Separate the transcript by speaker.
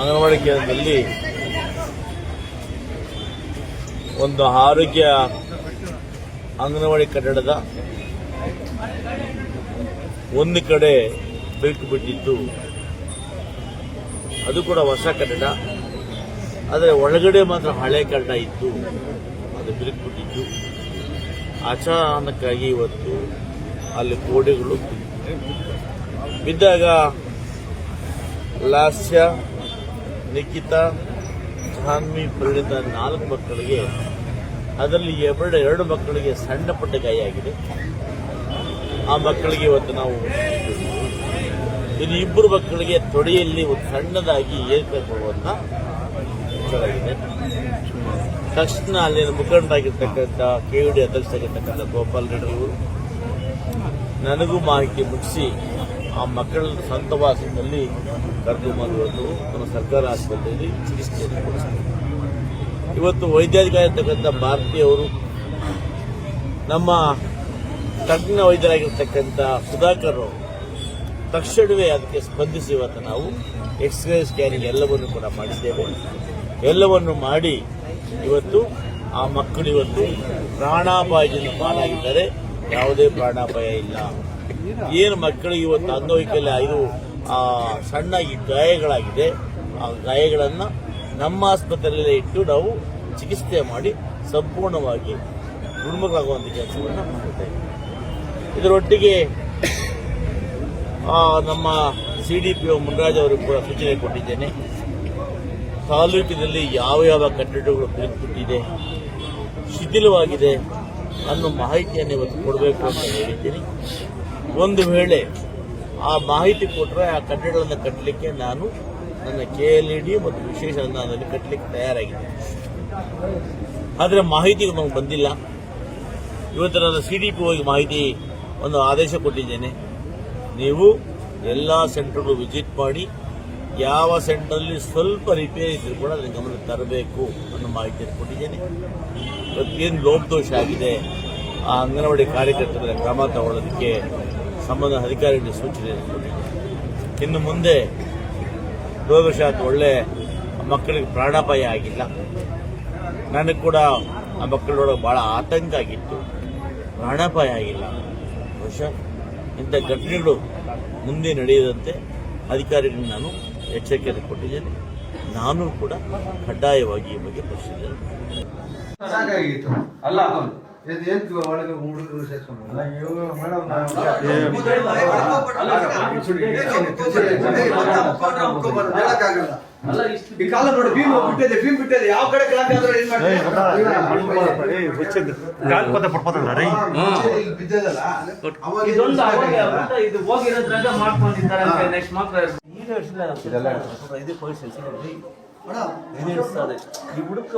Speaker 1: ಅಂಗನವಾಡಿ ಕೇಂದ್ರದಲ್ಲಿ ಒಂದು ಆರೋಗ್ಯ ಅಂಗನವಾಡಿ ಕಟ್ಟಡದ ಒಂದು ಕಡೆ ಬೆಳಕು ಬಿಟ್ಟಿದ್ದು ಅದು ಕೂಡ ಹೊಸ ಕಟ್ಟಡ. ಆದರೆ ಒಳಗಡೆ ಮಾತ್ರ ಹಳೆ ಕಟ್ಟಡ ಇತ್ತು. ಅದು ಬಿರುಕು ಬಿಟ್ಟಿದ್ದು ಅಚಾನಕ್ಕಾಗಿ ಇವತ್ತು ಅಲ್ಲಿ ಗೋಡೆಗಳು ಬಿದ್ದಾಗ ಲಾಸ್ಯ ನಿಖಿತಾ ಜಾನ್ವಿ ಪರಿಣಿತ ನಾಲ್ಕು ಮಕ್ಕಳಿಗೆ, ಅದರಲ್ಲಿ ಎರಡು ಎರಡು ಮಕ್ಕಳಿಗೆ ಸಣ್ಣ ಪುಟ್ಟ ಗಾಯ ಆಗಿದೆ. ಆ ಮಕ್ಕಳಿಗೆ ಇವತ್ತು ನಾವು ಇನ್ನು ಇಬ್ಬರು ಮಕ್ಕಳಿಗೆ ತೊಡೆಯಲ್ಲಿ ಒಂದು ಸಣ್ಣದಾಗಿ ಏರ್ಪಡುವಂತ ವಿಚಾರವಾಗಿದೆ ತಕ್ಷಣ ಅಲ್ಲಿನ ಮುಖಂಡರಾಗಿರ್ತಕ್ಕಂಥ ಕೆ ಯು ಡಿ ಅಧ್ಯಕ್ಷರಾಗಿರ್ತಕ್ಕಂಥ ಗೋಪಾಲ್ ರೆಡ್ಡಿ ಅವರು ನನಗೂ ಮಾಹಿತಿ ಮುಗಿಸಿ ಆ ಮಕ್ಕಳ ಸ್ವಂತ ವಾಸದಲ್ಲಿ ಕರೆದುಕೊಂಡು ಬಂದು ನಮ್ಮ ಸರ್ಕಾರ ಆಸ್ಪತ್ರೆಯಲ್ಲಿ ಚಿಕಿತ್ಸೆಯನ್ನು ಕೊಡಿಸ್ತಾರೆ. ಇವತ್ತು ವೈದ್ಯಾಧಿಕಾರಿರ್ತಕ್ಕಂಥ ಭಾರತಿ ಅವರು ನಮ್ಮ ತಜ್ಞ ವೈದ್ಯರಾಗಿರ್ತಕ್ಕಂಥ ಸುಧಾಕರ್ ಅವರು ತಕ್ಷಣವೇ ಅದಕ್ಕೆ ಸ್ಪಂದಿಸಿ ಇವತ್ತು ನಾವು ಎಕ್ಸ್ರೇ ಸ್ಕ್ಯಾನಿಂಗ್ ಎಲ್ಲವನ್ನು ಕೂಡ ಮಾಡಿದ್ದೇವೆ. ಎಲ್ಲವನ್ನು ಮಾಡಿ ಇವತ್ತು ಆ ಮಕ್ಕಳು ಇವತ್ತು ಪ್ರಾಣಾಪಾಯದಿಂದ ಪಾಲಾಗಿದ್ದಾರೆ. ಯಾವುದೇ ಪ್ರಾಣಾಪಾಯ ಇಲ್ಲ. ಏನು ಮಕ್ಕಳಿಗೆ ಇವತ್ತು ಅಂಗವೈಕಲ್ಯ ಇದು ಸಣ್ಣ ಗಾಯಗಳಾಗಿದೆ. ಆ ಗಾಯಗಳನ್ನು ನಮ್ಮ ಆಸ್ಪತ್ರೆಯಲ್ಲೇ ಇಟ್ಟು ನಾವು ಚಿಕಿತ್ಸೆ ಮಾಡಿ ಸಂಪೂರ್ಣವಾಗಿ ಗುಣಮುಖರಾಗುವಂಥ ಕೆಲಸವನ್ನು ಮಾಡುತ್ತೇವೆ ಇದರೊಟ್ಟಿಗೆ ನಮ್ಮ C D P O Munraj ಕೂಡ ಸೂಚನೆ ಕೊಟ್ಟಿದ್ದೇನೆ. ತಾಲೂಕಿನಲ್ಲಿ ಯಾವ ಯಾವ ಕಟ್ಟಡಗಳು ಬಿರುಕುಬಿಟ್ಟಿದೆ ಶಿಥಿಲವಾಗಿದೆ ಅನ್ನೋ ಮಾಹಿತಿಯನ್ನು ಇವತ್ತು ಕೊಡಬೇಕು ಅಂತ ಹೇಳಿದ್ದೀನಿ. ಒಂದು ವೇಳೆ ಆ ಮಾಹಿತಿ ಕೊಟ್ಟರೆ ಆ ಕಟ್ಟಡಗಳನ್ನು ಕಟ್ಟಲಿಕ್ಕೆ ನಾನು ನನ್ನ ಕೆ ಎಲ್ ಇ ಡಿ ಮತ್ತು ವಿಶೇಷ ಅನುದಾನದಲ್ಲಿ ಕಟ್ಟಲಿಕ್ಕೆ ತಯಾರಾಗಿದೆ. ಆದರೆ ಮಾಹಿತಿ ನಮಗೆ ಬಂದಿಲ್ಲ. ಇವತ್ತು ನಾನು ಸಿ ಡಿ ಪಿ ಹೋಗಿ ಮಾಹಿತಿ ಒಂದು ಆದೇಶ ಕೊಟ್ಟಿದ್ದೇನೆ. ನೀವು ಎಲ್ಲ ಸೆಂಟರ್ಗಳು ವಿಸಿಟ್ ಮಾಡಿ ಯಾವ ಸೆಂಟ್ರಲ್ಲಿ ಸ್ವಲ್ಪ ರಿಪೇರಿ ಇದ್ರೂ ಕೂಡ ಅದನ್ನು ಗಮನಕ್ಕೆ ತರಬೇಕು ಅನ್ನೋ ಮಾಹಿತಿಯನ್ನು ಕೊಟ್ಟಿದ್ದೇನೆ. ಇವತ್ತೇನು ಲೋಪದೋಷ ಆಗಿದೆ? ಆ ಅಂಗನವಾಡಿ ಕಾರ್ಯಕರ್ತರ ಕ್ರಮ ತಗೊಳ್ಳೋದಕ್ಕೆ ಸಂಬಂಧ ಅಧಿಕಾರಿಗಳಿಗೆ ಕೊಟ್ಟಿದ್ದೇನೆ ಇನ್ನು ಮುಂದೆ ರೋಗಶಾತ್ ಒಳ್ಳೆ ಮಕ್ಕಳಿಗೆ ಪ್ರಾಣಾಪಾಯ ಆಗಿಲ್ಲ. ನನಗೆ ಕೂಡ ಆ ಮಕ್ಕಳೊಳಗೆ ಭಾಳ ಆತಂಕ ಆಗಿತ್ತು. ಪ್ರಾಣಾಪಾಯ ಆಗಿಲ್ಲ. ಬಹುಶಃ ಇಂಥ ಘಟನೆಗಳು ಮುಂದೆ ನಡೆಯದಂತೆ ಅಧಿಕಾರಿಗಳಿಗೆ ನಾನು ಎಚ್ಚರಿಕೆಯನ್ನು ಕೊಟ್ಟಿದ್ದೇನೆ. ನಾನು ಕೂಡ ಕಡ್ಡಾಯವಾಗಿ ಈ ಬಗ್ಗೆ
Speaker 2: ಪ್ರಶ್ನಿಸಿದ್ದೇನೆ
Speaker 3: ಅಲ್ಲ
Speaker 2: ಈ ಕಾಲ ನೋಡಿ ಭೀಮ್ ಬಿಟ್ಟಿದೆ ಭೀಮ್ ಬಿಟ್ಟಿದೆ ಯಾವ ಕಡೆ ಆದ್ರೆ ಏನ್
Speaker 3: ಇದೊಂದು ಇದು ಹೋಗಿರೋದ್ರಾಗ ಮಾಡ್ಕೊಂಡಿದ್ದಾರೆ ಅಂತ ನೆಕ್ಸ್ಟ್ ಮಾತ್ರ
Speaker 4: ಇದು ಹುಡುಕ